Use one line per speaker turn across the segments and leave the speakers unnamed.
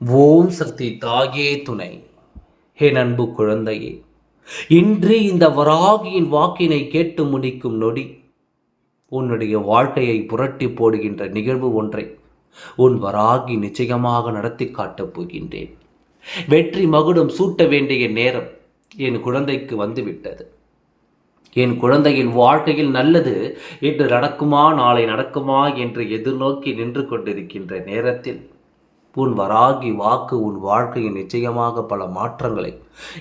ஓம் சக்தி தாயே துணை. ஹே அன்பு குழந்தையே இன்று இந்த வராகியின் வாக்கினை கேட்டு முடிக்கும் நொடி. உன்னுடைய வாழ்க்கையை புரட்டி போடுகின்ற நிகழ்வு ஒன்றை உன் வராகி நிச்சயமாக நடத்தி காட்டப் போகின்றேன். வெற்றி மகுடம் சூட்ட வேண்டிய நேரம் என் குழந்தைக்கு வந்துவிட்டது. என் குழந்தையின் வாழ்க்கையில் நல்லது இன்று நடக்குமா நாளை நடக்குமா என்று எதிர்நோக்கி நின்று கொண்டிருக்கின்ற நேரத்தில் உன் வராகி வாக்கு உன் வாழ்க்கையில் நிச்சயமாக பல மாற்றங்களை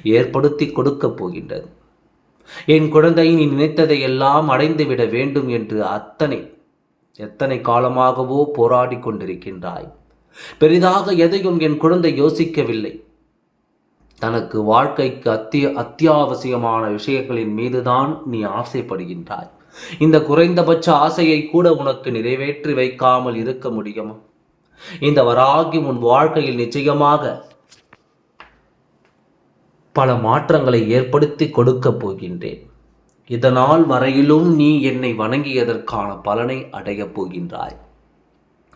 ஏற்படுத்தி கொடுக்கப் போகின்றது. என் குழந்தை நீ நினைத்ததை எல்லாம் அடைந்துவிட வேண்டும் என்று அத்தனை எத்தனை காலமாகவோ போராடி கொண்டிருக்கின்றாய். பெரிதாக எதையும் என் குழந்தை யோசிக்கவில்லை. தனக்கு வாழ்க்கைக்கு அத்திய அத்தியாவசியமான விஷயங்களின் மீதுதான் நீ ஆசைப்படுகின்றாய். இந்த குறைந்தபட்ச ஆசையை கூட உனக்கு நிறைவேற்றி வைக்காமல் இருக்க முடியுமா? இந்த வராகி உன் வாழ்க்கையில் நிச்சயமாக பல மாற்றங்களை ஏற்படுத்தி கொடுக்கப் போகின்றேன். இதனால் வரையிலும் நீ என்னை வணங்கியதற்கான பலனை அடையப் போகின்றாய்.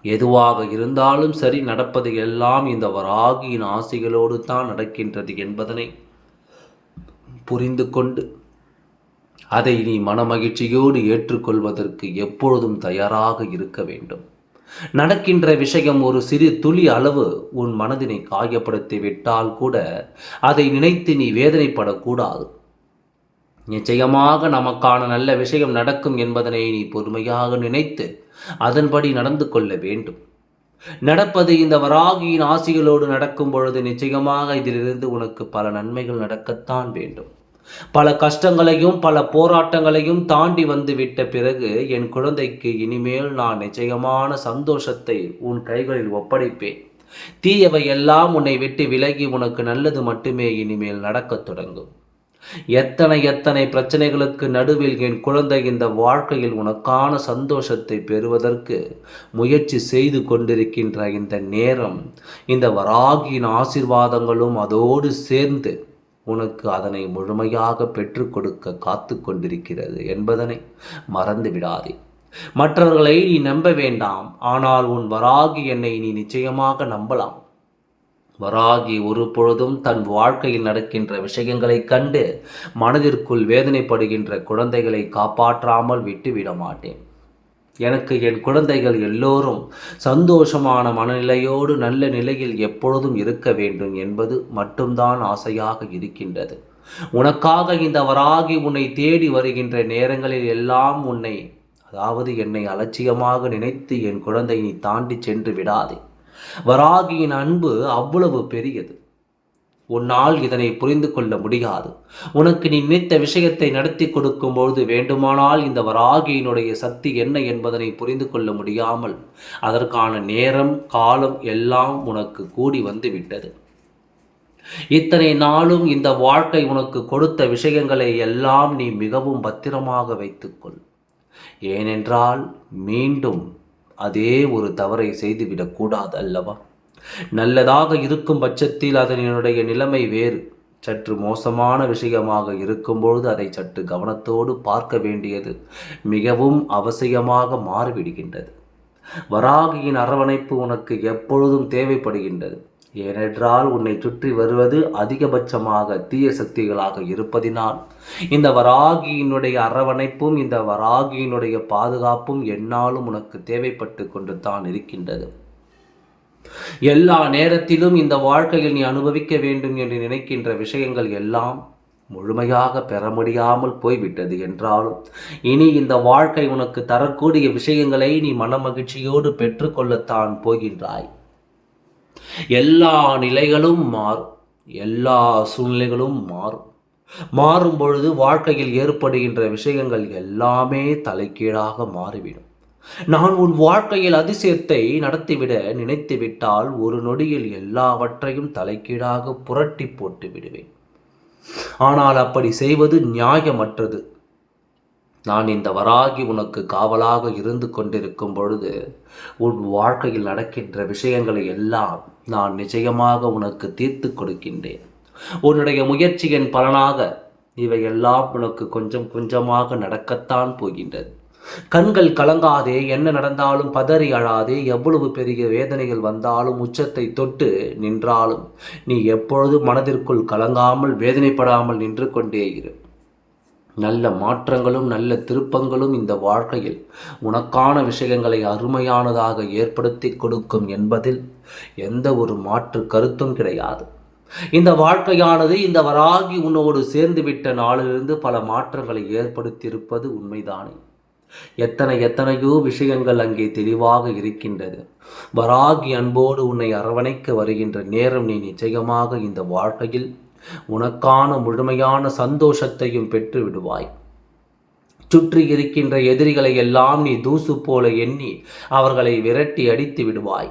எதுவாக இருந்தாலும் சரி நடப்பது எல்லாம் இந்த வராகியின் ஆசைகளோடு தான் நடக்கின்றது என்பதனை புரிந்து கொண்டு அதை நீ மனமகிழ்ச்சியோடு ஏற்றுக்கொள்வதற்கு எப்பொழுதும் தயாராக இருக்க வேண்டும். நடக்கின்ற விஷயம் ஒரு சிறு துளி அளவு உன் மனதினை காயப்படுத்தி விட்டால் கூட அதை நினைத்து நீ வேதனைப்படக்கூடாது. நிச்சயமாக நமக்கான நல்ல விஷயம் நடக்கும் என்பதனை நீ பொறுமையாக நினைத்து அதன்படி நடந்து கொள்ள வேண்டும். நடப்பது இந்த வராகியின் ஆசிகளோடு நடக்கும் பொழுது நிச்சயமாக இதிலிருந்து உனக்கு பல நன்மைகள் நடக்கத்தான் வேண்டும். பல கஷ்டங்களையும் பல போராட்டங்களையும் தாண்டி வந்து விட்ட பிறகு என் குழந்தைக்கு இனிமேல் நான் நிச்சயமான சந்தோஷத்தை உன் கைகளில் ஒப்படைப்பேன். தீயவை எல்லாம் உன்னை விட்டு விலகி உனக்கு நல்லது மட்டுமே இனிமேல் நடக்கத் தொடங்கும். எத்தனை எத்தனை பிரச்சனைகளுக்கு நடுவில் என் குழந்தை இந்த வாழ்க்கையில் உனக்கான சந்தோஷத்தை பெறுவதற்கு முயற்சி செய்து கொண்டிருக்கின்ற இந்த நேரம் இந்த வராகியின் ஆசிர்வாதங்களும் அதோடு சேர்ந்து உனக்கு அதனை முழுமையாக பெற்றுக் கொடுக்க காத்து கொண்டிருக்கிறது என்பதனை மறந்து விடாதே. மற்றவர்களை நீ நம்ப வேண்டாம். ஆனால் உன் வராகி என்னை நீ நிச்சயமாக நம்பலாம். வராகி ஒரு பொழுதும் தன் வாழ்க்கையில் நடக்கின்ற விஷயங்களைக் கண்டு மனதிற்குள் வேதனைப்படுகின்ற குழந்தைகளை காப்பாற்றாமல் விட்டுவிட மாட்டேன். எனக்கு என் குழந்தைகள் எல்லோரும் சந்தோஷமான மனநிலையோடு நல்ல நிலையில் எப்பொழுதும் இருக்க வேண்டும் என்பது மட்டும்தான் ஆசையாக இருக்கின்றது. உனக்காக இந்த வராகி உன்னை தேடி வருகின்ற நேரங்களில் எல்லாம் உன்னை அதாவது என்னை அலட்சியமாக நினைத்து என் குழந்தை நீ தாண்டி சென்று விடாதே. வராகியின் அன்பு அவ்வளவு பெரியது. உன்னால் இதனை புரிந்து கொள்ள முடியாது. உனக்கு நீ நினைத்த விஷயத்தை நடத்தி கொடுக்கும்பொழுது வேண்டுமானால் இந்த வராகியினுடைய சக்தி என்ன என்பதனை புரிந்து கொள்ள முடியாமல் அதற்கான நேரம் காலம் எல்லாம் உனக்கு கூடி வந்து விட்டது இத்தனை நாளும் இந்த வாழ்க்கை உனக்கு கொடுத்த விஷயங்களை எல்லாம் நீ மிகவும் பத்திரமாக வைத்துக்கொள். ஏனென்றால் மீண்டும் அதே ஒரு தவறை செய்துவிடக்கூடாது அல்லவா? நல்லதாக இருக்கும் பட்சத்தில் அதனுடைய நிலைமை வேறு. சற்று மோசமான விஷயமாக இருக்கும்பொழுது அதை சற்று கவனத்தோடு பார்க்க வேண்டியது மிகவும் அவசியமாக மாறிவிடுகின்றது. வராகியின் அரவணைப்பு உனக்கு எப்பொழுதும் தேவைப்படுகின்றது. ஏனென்றால் உன்னை சுற்றி வருவது அதிகபட்சமாக தீய சக்திகளாக இருப்பதினால். இந்த வராகியினுடைய அரவணைப்பும் இந்த வராகியினுடைய பாதுகாப்பும் என்னாலும் உனக்கு தேவைப்பட்டு கொண்டு தான் இருக்கின்றது. எல்லா நேரத்திலும் இந்த வாழ்க்கையில் நீ அனுபவிக்க வேண்டும் என்று நினைக்கின்ற விஷயங்கள் எல்லாம் முழுமையாக பெற முடியாமல் போய்விட்டது என்றாலும் இனி இந்த வாழ்க்கை உனக்கு தரக்கூடிய விஷயங்களை நீ மனமகிழ்ச்சியோடு பெற்றுக்கொள்ளத்தான் போகின்றாய். எல்லா நிலைகளும் மாறும் எல்லா சூழ்நிலைகளும் மாறும். மாறும் பொழுது வாழ்க்கையில் ஏற்படுகின்ற விஷயங்கள் எல்லாமே தலைக்கீழாக மாறிவிடும். நான் உன் வாழ்க்கையில் அதிசயத்தை நடத்திவிட நினைத்துவிட்டால் ஒரு நொடியில் எல்லாவற்றையும் தலைக்கீழாக புரட்டி போட்டு விடுவேன். ஆனால் அப்படி செய்வது நியாயமற்றது. நான் இந்த வராகி உனக்கு காவலாக இருந்து கொண்டிருக்கும் பொழுது உன் வாழ்க்கையில் நடக்கின்ற விஷயங்களை எல்லாம் நான் நிச்சயமாக உனக்கு தீர்த்து கொடுக்கின்றேன். உன்னுடைய முயற்சியின் பலனாக இவையெல்லாம் உனக்கு கொஞ்சம் கொஞ்சமாக நடக்கத்தான் போகின்றது. கண்கள் கலங்காதே என்ன நடந்தாலும் பதறி அழாதே எவ்வளவு பெரிய வேதனைகள் வந்தாலும் உச்சத்தை தொட்டு நின்றாலும் நீ எப்பொழுது மனதிற்குள் கலங்காமல் வேதனைப்படாமல் நின்று கொண்டே இரு. நல்ல மாற்றங்களும் நல்ல திருப்பங்களும் இந்த வாழ்க்கையில் உனக்கான விஷயங்களை அருமையானதாக ஏற்படுத்தி கொடுக்கும் என்பதில் எந்த ஒரு மாற்று கருத்தும் கிடையாது. இந்த வாழ்க்கையானது இந்த வராகி உன்னோடு சேர்ந்து விட்ட நாளிலிருந்து பல மாற்றங்களை ஏற்படுத்தியிருப்பது உண்மைதானே. எத்தனை எத்தனையோ விஷயங்கள் அங்கே தெளிவாக இருக்கின்றது. வராகி அன்போடு உன்னை அரவணைக்க வருகின்ற நேரம் நீ நிச்சயமாக இந்த வாழ்க்கையில் உனக்கான முழுமையான சந்தோஷத்தையும் பெற்று விடுவாய். சுற்றி இருக்கின்ற எதிரிகளை எல்லாம் நீ தூசு போல எண்ணி அவர்களை விரட்டி அடித்து விடுவாய்.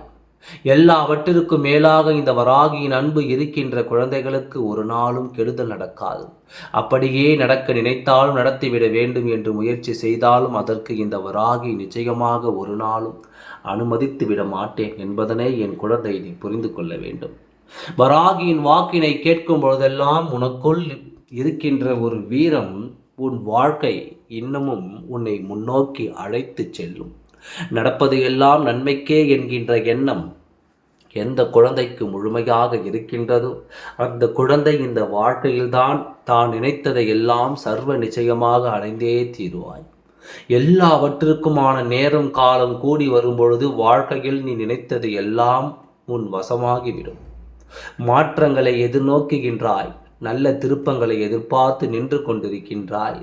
எல்லாவற்றிற்கும் மேலாக இந்த வராகியின் அன்பு இருக்கின்ற குழந்தைகளுக்கு ஒரு நாளும் கெடுதல் நடக்காது. அப்படியே நடக்க நினைத்தாலும் நடத்திவிட வேண்டும் என்று முயற்சி செய்தாலும் அதற்கு இந்த வராகி நிச்சயமாக ஒரு நாளும் அனுமதித்து விட மாட்டேன் என்பதனை என் குழந்தை நீ புரிந்து கொள்ள வேண்டும். வராகியின் வாக்கினை கேட்கும் பொழுதெல்லாம் உனக்குள் இருக்கின்ற ஒரு வீரம் உன் வாழ்க்கை இன்னமும் உன்னை முன்னோக்கி அழைத்து செல்லும். நடப்பது எல்லாம் நன்மைக்கே என்கின்ற எண்ணம் எந்த குழந்தைக்கு முழுமையாக இருக்கின்றதோ அந்த குழந்தை இந்த வாழ்க்கையில்தான் தான் நினைத்ததை எல்லாம் சர்வ நிச்சயமாக அடைந்தே தீருவாய். எல்லாவற்றிற்குமான நேரம் காலம் கூடி வரும்பொழுது வாழ்க்கையில் நீ நினைத்தது எல்லாம் உன் வசமாகிவிடும். மாற்றங்களை எதிர்நோக்குகின்றாய் நல்ல திருப்பங்களை எதிர்பார்த்து நின்று கொண்டிருக்கின்றாய்.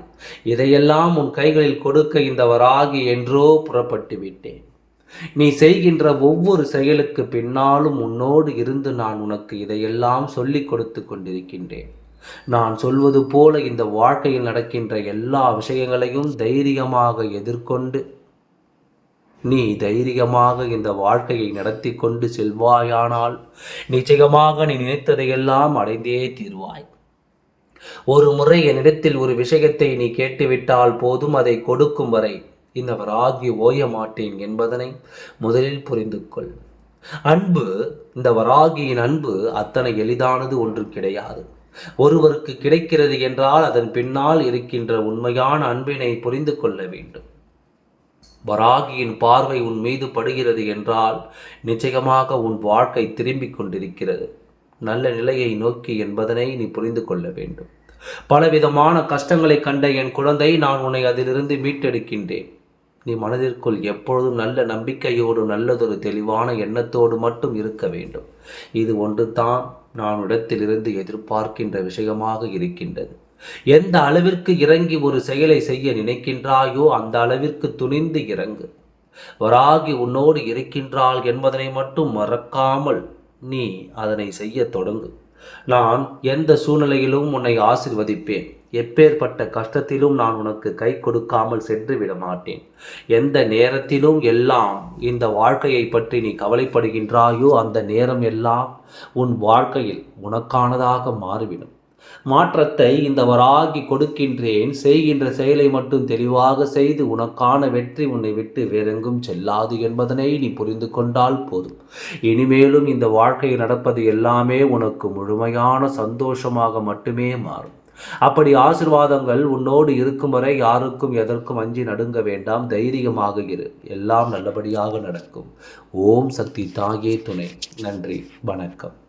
இதையெல்லாம் உன் கைகளில் கொடுக்க இந்த வராகி என்றோ புறப்பட்டு விட்டேன் நீ செய்கின்ற ஒவ்வொரு செயலுக்கு பின்னாலும் உன்னோடு இருந்து நான் உனக்கு இதையெல்லாம் சொல்லிக் கொடுத்து கொண்டிருக்கின்றேன். நான் சொல்வது போல இந்த வாழ்க்கையில் நடக்கின்ற எல்லா விஷயங்களையும் தைரியமாக எதிர்கொண்டு நீ தைரியமாக இந்த வாழ்க்கையை நடத்தி கொண்டு செல்வாயானால் நிச்சயமாக நீ நினைத்ததையெல்லாம் அடைந்தே தீர்வாய். ஒரு முறை என்னிடத்தில் ஒரு விஷயத்தை நீ கேட்டுவிட்டால் போதும் அதை கொடுக்கும் வரை இந்த வராகி ஓய மாட்டேன் என்பதனை முதலில் புரிந்து கொள். அன்பு இந்த வராகியின் அன்பு அத்தனை எளிதானது ஒன்று கிடையாது. ஒருவருக்கு கிடைக்கிறது என்றால் அதன் பின்னால் இருக்கின்ற உண்மையான அன்பினை புரிந்து கொள்ள வேண்டும். வராகியின் பார்வை உன் மீது படுகிறது என்றால் நிச்சயமாக உன் வாழ்க்கை திரும்பிக் கொண்டிருக்கிறது. நல்ல நிலையை நோக்கி என்பதனை நீ புரிந்து கொள்ள வேண்டும். பலவிதமான கஷ்டங்களை கண்ட என் குழந்தை நான் உன்னை அதிலிருந்து மீட்டெடுக்கின்றேன். நீ மனதிற்குள் எப்பொழுதும் நல்ல நம்பிக்கையோடு நல்லதொரு தெளிவான எண்ணத்தோடு மட்டும் இருக்க வேண்டும். இது ஒன்று தான் நான் இடத்திலிருந்து எதிர்பார்க்கின்ற விஷயமாக இருக்கின்றது. எந்த அளவிற்கு இறங்கி ஒரு செயலை செய்ய நினைக்கின்றாயோ அந்த அளவிற்கு துணிந்து இறங்கு. வராகி உன்னோடு இருக்கின்றாள் என்பதனை மட்டும் மறக்காமல் நீ அதனை செய்ய தொடங்கு. நான் எந்த சூழ்நிலையிலும் உன்னை ஆசிர்வதிப்பேன். எப்பேற்பட்ட கஷ்டத்திலும் நான் உனக்கு கை கொடுக்காமல் சென்று விட மாட்டேன் எந்த நேரத்திலும் எல்லாம் இந்த வாழ்க்கையை பற்றி நீ கவலைப்படுகின்றாயோ அந்த நேரம் எல்லாம் உன் வாழ்க்கையில் உனக்கானதாக மாறிவிடும். மாற்றத்தை இந்த வராகி கொடுக்கின்றேன். செய்கின்ற செயலை மட்டும் தெளிவாக செய்து உனக்கான வெற்றி உன்னை விட்டு வேறெங்கும் செல்லாது என்பதனை நீ புரிந்து கொண்டால் போதும். இனிமேலும் இந்த வாழ்க்கையில் நடப்பது எல்லாமே உனக்கு முழுமையான சந்தோஷமாக மட்டுமே மாறும். அப்படி ஆசிர்வாதங்கள் உன்னோடு இருக்கும் வரை யாருக்கும் எதற்கும் அஞ்சி நடுங்க வேண்டாம். தைரியமாக இரு. எல்லாம் நல்லபடியாக நடக்கும். ஓம் சக்தி தாயே துணை. நன்றி. வணக்கம்.